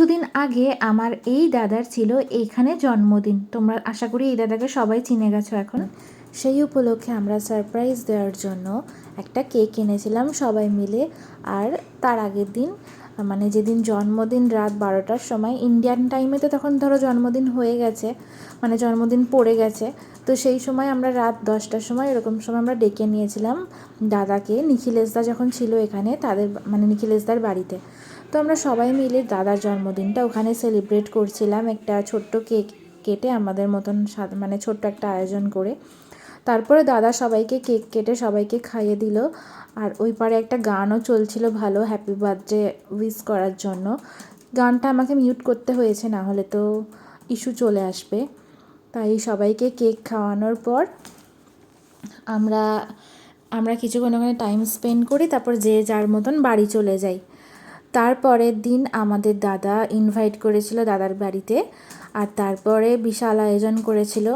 কিছুদিন আগে আমার এই দাদার ছিল এইখানে জন্মদিন। তোমরা আশা করি এই দাদাকে সবাই চিনে গেছো এখন। সেই উপলক্ষে আমরা সারপ্রাইজ দেওয়ার জন্য একটা কেক এনেছিলাম সবাই মিলে। আর তার আগের দিন মানে যেদিন জন্মদিন রাত বারোটার সময় ইন্ডিয়ান টাইমে তো তখন ধরো জন্মদিন হয়ে গেছে মানে জন্মদিন পড়ে গেছে। তো সেই সময় আমরা রাত দশটার সময় এরকম সময় আমরা ডেকে নিয়েছিলাম দাদাকে। নিখিলেশদা যখন ছিল এখানে, তাদের মানে নিখিলেশদার বাড়িতে। তো আমরা সবাই মিলে দাদার জন্মদিনটা ওখানে সেলিব্রেট করছিলাম একটা ছোট্ট কেক কেটে আমাদের মতন মানে ছোট্ট একটা আয়োজন করে। তারপরে দাদা সবাইকে কেক কেটে সবাইকে খাইয়ে দিল। আর ওই পারে একটা গানও চলছিল ভালো হ্যাপি বার্থডে উইশ করার জন্য। গানটা আমাকে মিউট করতে হয়েছে, না হলে তো ইস্যু চলে আসবে। তাই সবাইকে কেক খাওয়ানোর পর আমরা আমরা কিছুক্ষণ ওখানে টাইম স্পেন্ড করি, তারপর যে যার মতন বাড়ি চলে যাই। তারপরের দিন আমাদের দাদা ইনভাইট করেছিল দাদার বাড়িতে, আর তারপরে বিশাল আয়োজন করেছিল।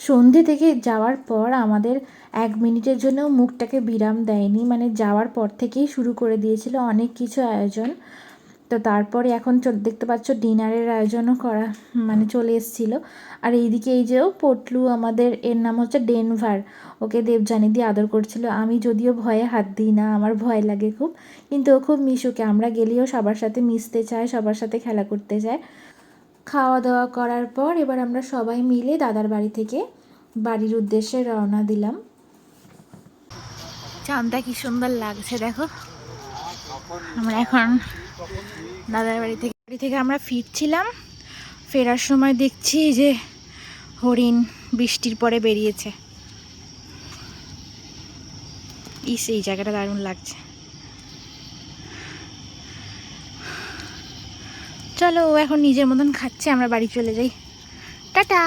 সন্ধে থেকে যাওয়ার পর আমাদের এক মিনিটের জন্য মুখটাকে বিরাম দেয়নি মানে যাওয়ার পর থেকেই শুরু করে দিয়েছিল অনেক কিছু আয়োজন। তো তারপরে এখন দেখতে পাচ্ছ ডিনারের আয়োজনও করা মানে চলে এসেছিল। আর এইদিকে এই যেও পটলু, আমাদের এর নাম হচ্ছে ডেনভার, ওকে দেবজানি দিয়ে আদর করছিল। আমি যদিও ভয়ে হাত দিই না, আমার ভয় লাগে খুব, কিন্তু ও খুব মিশুকে। আমরা গেলেও সবার সাথে মিশতে চায়, সবার সাথে খেলা করতে চায়। খাওয়া দাওয়া করার পর এবার আমরা সবাই মিলে দাদার বাড়ি থেকে বাড়ির উদ্দেশ্যে রওনা দিলাম। চাঁদটা কি সুন্দর লাগছে, দেখো। আমরা এখন দাদার বাড়ি থেকে বাড়ি থেকে আমরা ফিরছিলাম। ফেরার সময় দেখছি যে হরিণ বৃষ্টির পরে বেরিয়েছে। ইস, এই জায়গাটা দারুণ লাগছে। চলো, ও এখন নিজের মতন খাচ্ছে, আমরা বাড়ি চলে যাই। টাটা!